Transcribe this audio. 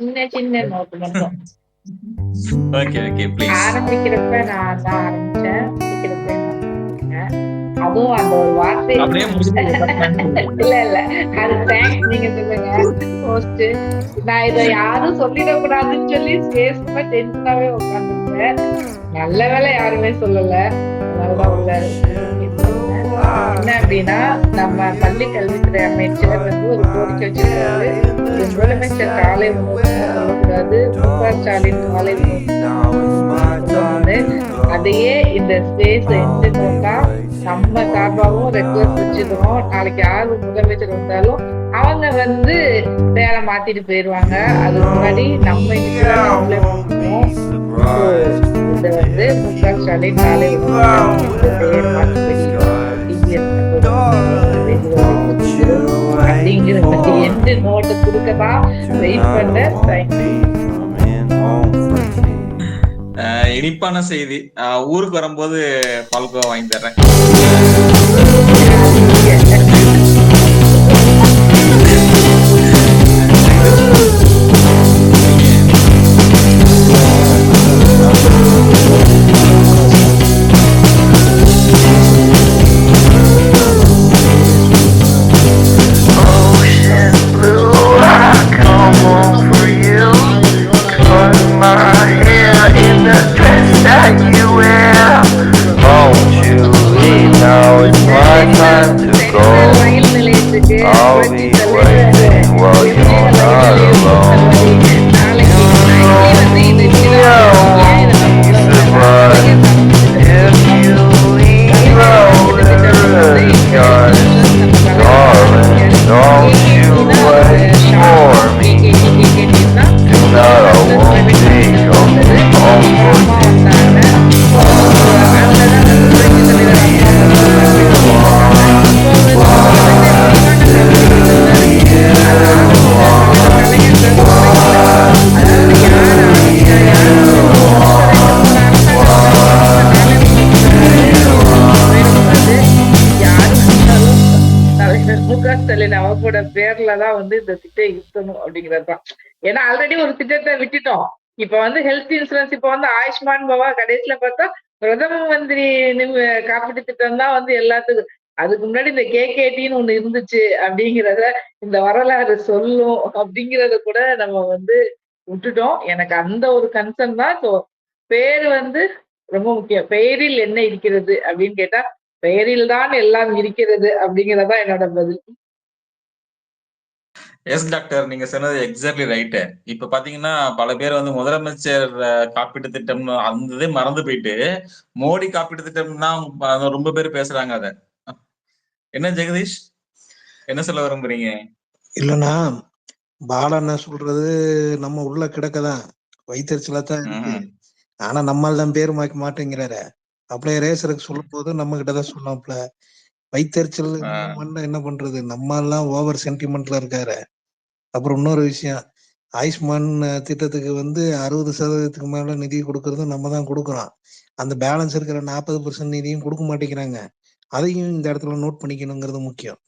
சின்ன சின்ன நோட்டு மட்டும். ஓகே ஓகே ப்ளீஸ் ஆரம்பிக்கிறப்ப நான் தான் ஆரம்பிச்சேன். முடிக்கிறப்ப நான் முடிச்சேன். அதுவும் அந்த ஒரு வார்த்தை. இல்ல இல்ல. அது தேங்க்ஸ் நீங்க சொல்லுங்க. போஸ்ட் நான் இதை யாரும் சொல்லிடக்கூடாதுன்னு சொல்லி பேசுமா டென்ஷனாவே உட்காந்துருந்தேன் நல்ல வேளை யாருமே சொல்லல. அதனாலதான் உள்ள என்ன அப்படின்னா நம்ம பள்ளி கல்வித்துறை அமைச்சர் வந்து ஒரு கோரிக்கை வச்சிருக்காரு. முதலமைச்சர் காலை உணவு சொல்லக்கூடாது மு க ஸ்டாலின் காலை அதையே இந்த ஸ்பேஸ் எந்த நோக்கா நம்ம சார்பாகவும் ரெக்வஸ்ட் வச்சுக்கிறோம் நாளைக்கு யாரு முதலமைச்சர் வந்தாலும் அவங்க வந்து வேலை மாத்திட்டு போயிருவாங்க. அதுக்கு முன்னாடி நம்ம இத வந்து மு க ஸ்டாலின் காலை எந்த நோட்டை கொடுக்கதான் வெயிட் பண்ண. தேங்க்யூ அஹ், இனிப்பான செய்தி. அஹ், ஊருக்கு வரும்போது பால்கோவா வாங்கி தர்றேன். ஸ்டாலின் அவங்களோட பேர்ல தான் வந்து இந்த திட்டம் இருக்கணும் அப்படிங்கறதுதான் ஏன்னா ஆல்ரெடி ஒரு திட்டத்தை விட்டுட்டோம். இப்ப வந்து ஹெல்த் இன்சூரன்ஸ் இப்ப வந்து ஆயுஷ்மான் பவா கடைசியில பார்த்தா பிரதம மந்திரி காப்பீட்டு திட்டம் தான் வந்து எல்லாத்துக்கும். அதுக்கு முன்னாடி இந்த கேகேடின்னு ஒண்ணு இருந்துச்சு அப்படிங்கிறத இந்த வரலாறு சொல்லும் அப்படிங்கறத கூட நம்ம வந்து விட்டுட்டோம். எனக்கு அந்த ஒரு கன்சர்ன் தான். ஸோ பேர் வந்து ரொம்ப முக்கியம். பெயரில் என்ன இருக்கிறது அப்படின்னு கேட்டா பெயரில் தான் எல்லாம் இருக்கிறது அப்படிங்கறதா என்னோட பதில். எஸ் டாக்டர் நீங்க சொன்னது எக்ஸாக்ட்லி ரைட்டு இப்ப பாத்தீங்கன்னா பல பேர் வந்து முதலமைச்சர் காப்பீட்டு திட்டம்னு அந்த இதே மறந்து போயிட்டு மோடி காப்பீட்டு திட்டம்னா ரொம்ப பேர் பேசுறாங்க அத. என்ன ஜெகதீஷ்? என்ன சொல்ல விரும்புறீங்க? பாலா என்ன சொல்றது நம்ம உள்ள கிடக்கதான். வயிற்றுச்சலா தான். ஆனா நம்மால் தான் பேர் மாக்க மாட்டேங்கிறாரு. அப்படியே ரேசருக்கு சொல்லும் போது நம்ம கிட்ட தான் ஆ. என்ன பண்றது? நம்ம எல்லாம் ஓவர் சென்டிமெண்ட்ல இருக்காரு. அப்புறம் இன்னொரு விஷயம். ஆயுஷ்மான் திட்டத்துக்கு வந்து அறுபது சதவீதத்துக்கு மேல நிதி கொடுக்கறது நம்ம தான் கொடுக்குறோம். அந்த பேலன்ஸ் இருக்கிற நாற்பது பர்சன்ட் நிதியும் கொடுக்க மாட்டேங்கிறாங்க. அதையும் இந்த இடத்துல நோட் பண்ணிக்கணுங்கிறது முக்கியம்.